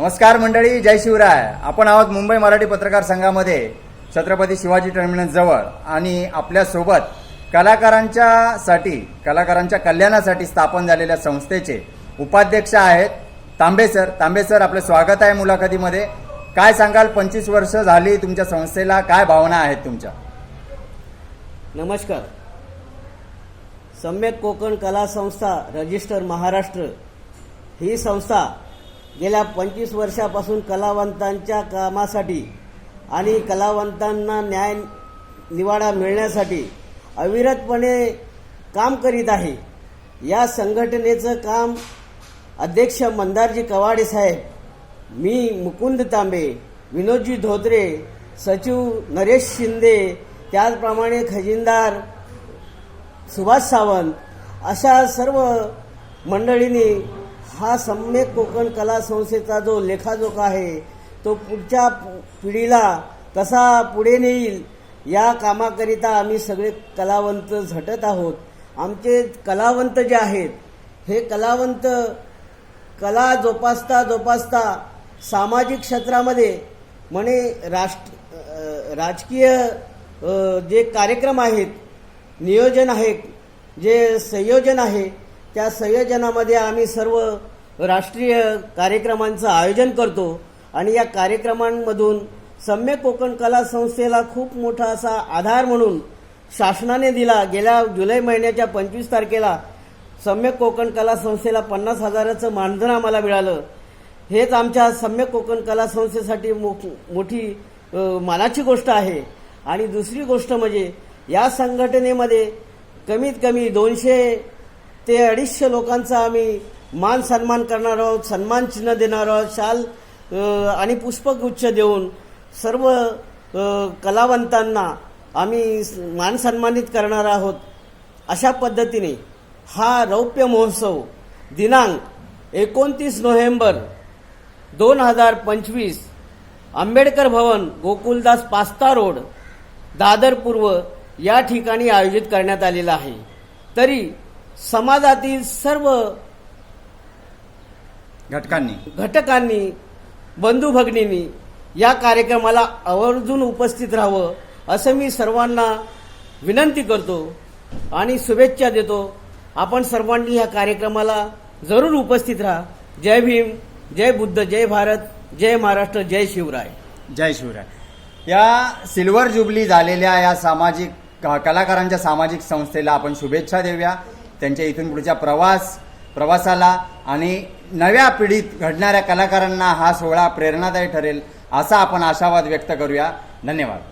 नमस्कार मंडळी जय शिवराय. आपण आहोत मुंबई मराठी पत्रकार संघामध्ये छत्रपती शिवाजी टर्मिनस जवळ. आणि आपल्यासोबत कलाकारांच्या साठी कलाकारांच्या कल्याणासाठी स्थापन झालेल्या संस्थेचे उपाध्यक्ष आहेत तांबे सर. तांबे सर आपलं स्वागत आहे मुलाखतीमध्ये. काय सांगाल पंचवीस वर्ष झाली तुमच्या संस्थेला काय भावना आहेत तुमच्या? नमस्कार. सम्यक कोकण कला संस्था रजिस्टर महाराष्ट्र ही संस्था गेल्या पंचवीस वर्षापासून कलावंतांच्या कामासाठी आणि कलावंतांना न्याय निवाडा मिळण्यासाठी अविरतपणे काम करीत आहे. या संघटनेचं काम अध्यक्ष मंदारजी कवाडे साहेब मी मुकुंद तांबे विनोदजी धोत्रे सचिव नरेश शिंदे त्याचप्रमाणे खजिनदार सुभाष सावंत अशा सर्व मंडळींनी हा सम्यक कोकण कला संस्थेचा जो लेखाजोखा आहे तो पुढच्या पिढीला कसा पुढे नेईल या कामाकरिता आम्ही सगळे कलावंत झटत आहोत. आमचे कलावंत जे आहेत हे कलावंत कला जोपासता जोपासता सामाजिक क्षेत्रामध्ये म्हणे राष्ट्र राजकीय जे कार्यक्रम आहेत नियोजन आहे जे संयोजन आहे त्या संयोजनामध्ये आम्ही सर्व राष्ट्रीय कार्यक्रमांचं आयोजन करतो आणि या कार्यक्रमांमधून सम्यक कोकण कला संस्थेला खूप मोठा असा आधार म्हणून शासनाने दिला. गेल्या जुलै महिन्याच्या पंचवीस तारखेला सम्यक कोकण कला संस्थेला पन्नास हजाराचं मानधन आम्हाला मिळालं. हेच आमच्या सम्यक कोकण कला संस्थेसाठी मो- मोठी मानाची गोष्ट आहे. आणि दुसरी गोष्ट म्हणजे या संघटनेमध्ये कमीत कमी दोनशे ते अडीचशे लोकांचा आम्ही मान सन्मान करणार आहोत सन्मान चिन्ह देणार आहोत शाल आणि पुष्पगुच्छ देऊन सर्व कलावंतांना आम्ही मान सन्मानित करणार आहोत. अशा पद्धतीने हा रौप्य महोत्सव दिनांक एकोणतीस नोव्हेंबर दोन हजार पंचवीस आंबेडकर भवन गोकुलदास पास्ता रोड दादर पूर्व या ठिकाणी आयोजित करण्यात आलेला आहे. तरी समाजातील सर्व घटकांनी. घटकांनी बंधू भगिनींनी या कार्यक्रमाला आवर्जून उपस्थित राहावं असं मी सर्वांना विनंती करतो आणि शुभेच्छा देतो. आपण सर्वांनी या कार्यक्रमाला जरूर उपस्थित राहा. जय भीम जय बुद्ध जय भारत जय महाराष्ट्र जय शिवराय. जय शिवराय. या सिल्वर जुबली झालेल्या या सामाजिक कलाकारांच्या सामाजिक संस्थेला आपण शुभेच्छा देऊया. त्यांच्या इथून पुढच्या प्रवास प्रवासाला आणि नव्या पिढीत घडणाऱ्या कलाकारांना हा सोहळा प्रेरणादायी ठरेल असा आपण आशावाद व्यक्त करूया. धन्यवाद.